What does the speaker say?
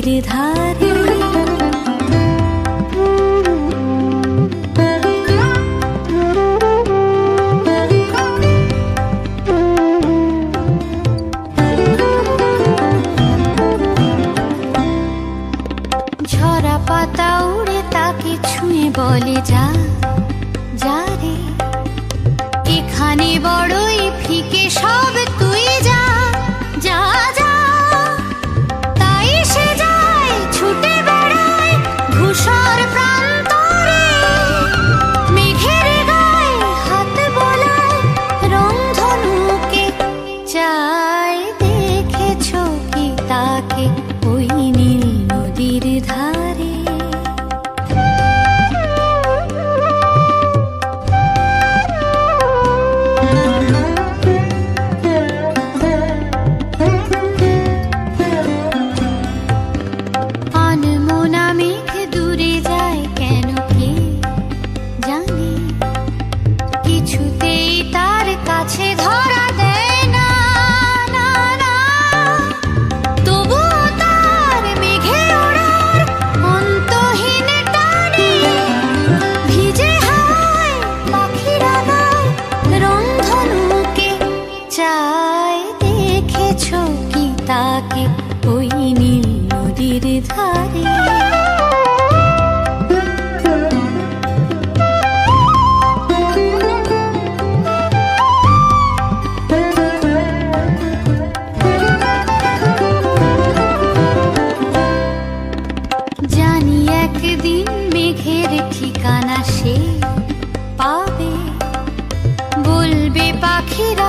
নদীর ধারে। উড়ে তাকে ছুঁয়ে বলে যা যা রে। এখানে বড়ই ফিকে সব ধারে চায়, দেখেছ কি তাকে ওই নীল নদীর ধারে? জানি একদিন মেঘের ঠিকানা সে পাবে। বলবে পাখিরা